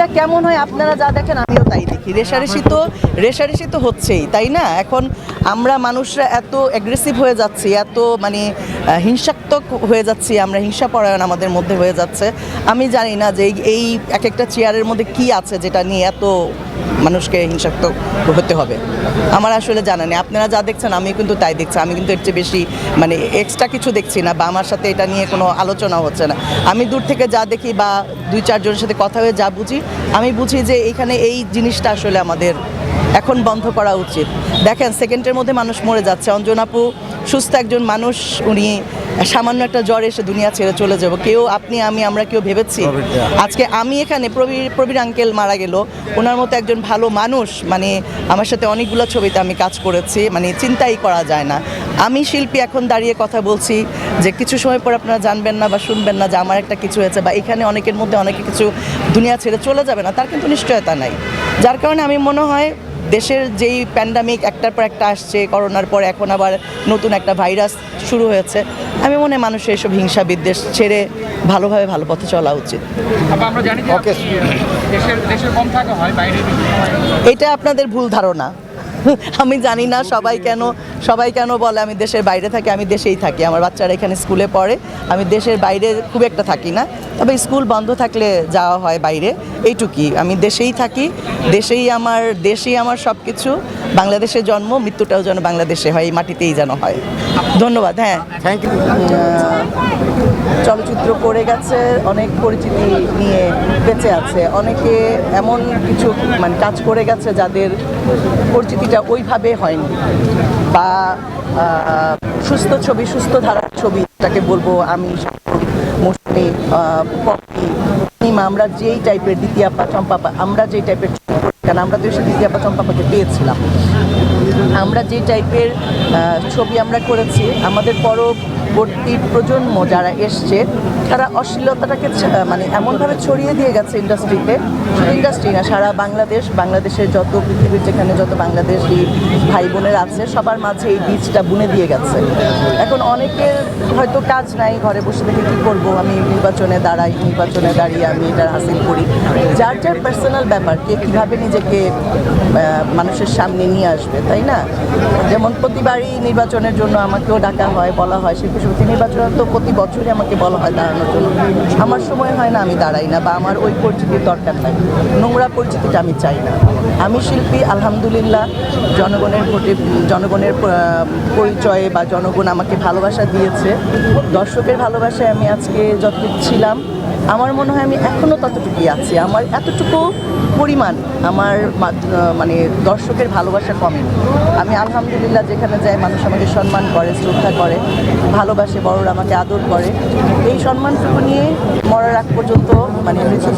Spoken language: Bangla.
এটা কেমন হয় আপনারা যা দেখেন, আমিও তাই দেখি। রেশারেশি তো রেশারেশি তো হচ্ছেই, তাই না? এখন আমরা মানুষরা এত অ্যাগ্রেসিভ হয়ে যাচ্ছি, এত মানে হিংসাত্মক হয়ে যাচ্ছি, আমরা হিংসা পরায়ণ আমাদের মধ্যে হয়ে যাচ্ছে। আমি জানি না যে এই এক একটা চেয়ারের মধ্যে কি আছে যেটা নিয়ে এত মানুষকে হিংসাত্মক হতে হবে। আমার আসলে জানা নেই। আপনারা যা দেখছেন আমি কিন্তু তাই দেখছি। আমি কিন্তু এর চেয়ে বেশি মানে এক্সট্রা কিছু দেখছি না বা আমার সাথে এটা নিয়ে কোনো আলোচনা হচ্ছে না। আমি দূর থেকে যা দেখি বা দুই, চারজনের সাথে কথা হয়ে যা বুঝি, আমি বুঝি যে এখানে এই জিনিসটা আসলে আমাদের এখন বন্ধ করা উচিত। দেখেন সেকেন্ডের মধ্যে মানুষ মরে যাচ্ছে। অঞ্জনাপু সুস্থ একজন মানুষ উনি সামান্য একটা জ্বর এসে দুনিয়া ছেড়ে চলে যাব। কেউ আপনি আমি আমরা কেউ ভেবেছি? আজকে আমি এখানে প্রবীর প্রবীর আঙ্কেল মারা গেল। ওনার মতো একজন ভালো মানুষ মানে আমার সাথে অনেকগুলো ছবিতে আমি কাজ করেছি মানে চিন্তাই করা যায় না। আমি শিল্পী এখন দাঁড়িয়ে কথা বলছি যে কিছু সময় পর আপনারা জানবেন না বা শুনবেন না যে আমার একটা কিছু হয়েছে বা এখানে অনেকের মধ্যে অনেকে কিছু দুনিয়া ছেড়ে চলে যাবে না তার কিন্তু নিশ্চয়তা নাই। যার কারণে আমি মনে হয় দেশের যেই প্যান্ডামিক একটার পর একটা আসছে করোনার পর এখন আবার নতুন একটা ভাইরাস শুরু হয়েছে আমি মনে হয় মানুষের এসব হিংসা বিদ্বেষ ছেড়ে ভালোভাবে ভালো পথে চলা উচিত। আবার আমরা জানি যে আপনি দেশের দেশের কম থাকা বাইরে বেশি সময় এটা আপনাদের ভুল ধারণা। আমি জানি না সবাই কেন সবাই কেন বলে আমি দেশের বাইরে থাকি, আমি দেশেই থাকি। আমার বাচ্চারা এখানে স্কুলে পড়ে, আমি দেশের বাইরে খুব একটা থাকি না। তবে স্কুল বন্ধ থাকলে যাওয়া হয় বাইরে, এইটুকুই। আমি দেশেই থাকি, দেশেই আমার দেশেই আমার সব কিছু বাংলাদেশে জন্ম মৃত্যুটাও যেন বাংলাদেশে হয় এই মাটিতেই যেন হয়। ধন্যবাদ হ্যাঁ। থ্যাংক ইউ চলচ্চিত্র করে গেছে অনেক পরিচিতি নিয়ে বেঁচে আছে। অনেকে এমন কিছু মানে কাজ করে গেছে যাদের পরিচিতিটা ওইভাবে হয়নি। বা সুস্থ ছবি সুস্থ ধারার ছবি তাকে বলব আমি আহ, পপি আমরা যেই টাইপের দ্বিতীয়াপা চম্পাপা আমরা যেই টাইপের কারণ আমরা তো এসে দ্বিতীয়াপা চম্পাপাকে পেয়েছিলাম। আমরা যে টাইপের ছবি আমরা করেছি, আমাদের পরবর্তী প্রজন্ম যারা এসছে, তারা অশ্লীলতাটাকে মানে এমনভাবে ছড়িয়ে দিয়ে গেছে ইন্ডাস্ট্রিতে ইন্ডাস্ট্রি না, সারা বাংলাদেশ, বাংলাদেশের যত পৃথিবীর যেখানে যত বাংলাদেশি ভাই বোনের আছে, সবার মাঝে এই বীজটা বুনে দিয়ে গেছে। এখন অনেকের হয়তো কাজ নাই, ঘরে বসে থেকে কী করব? আমি নির্বাচনে দাঁড়াই, নির্বাচনে দাঁড়িয়ে আমি এটা হাসিল করি। যার যার পার্সোনাল ব্যাপার, কে কীভাবে নিজেকে মানুষের সামনে নিয়ে আসবে, তাই না? যেমন প্রতিবারই নির্বাচনের জন্য আমাকেও ডাকা হয়, বলা হয় শিল্পী সমিতি নির্বাচন তো প্রতি বছরই আমাকে বলা হয় দাঁড়ানোর জন্য। আমার সময় হয় না, আমি দাঁড়াই না বা আমার ওই পরিচিতির দরকার নাই। নোংরা পরিচিতিটা আমি চাই না। আমি শিল্পী, আলহামদুলিল্লাহ, জনগণের ভোটে, জনগণের পরিচয়ে বা জনগণ আমাকে ভালোবাসা দিয়েছে। দর্শকের ভালোবাসায় আমি আজকে যতটুকু ছিলাম, আমার মনে হয় আমি এখনও ততটুকুই আছি। আমার এতটুকু পরিমাণ আমার মানে দর্শকের ভালোবাসা কমে আমি আলহামদুলিল্লাহ যেখানে যাই মানুষ আমাকে সম্মান করে, শ্রদ্ধা করে, ভালোবাসে, বড়রা আমাকে আদর করে। এই সম্মানটুকু নিয়ে মরার আগ পর্যন্ত মানে বেঁচে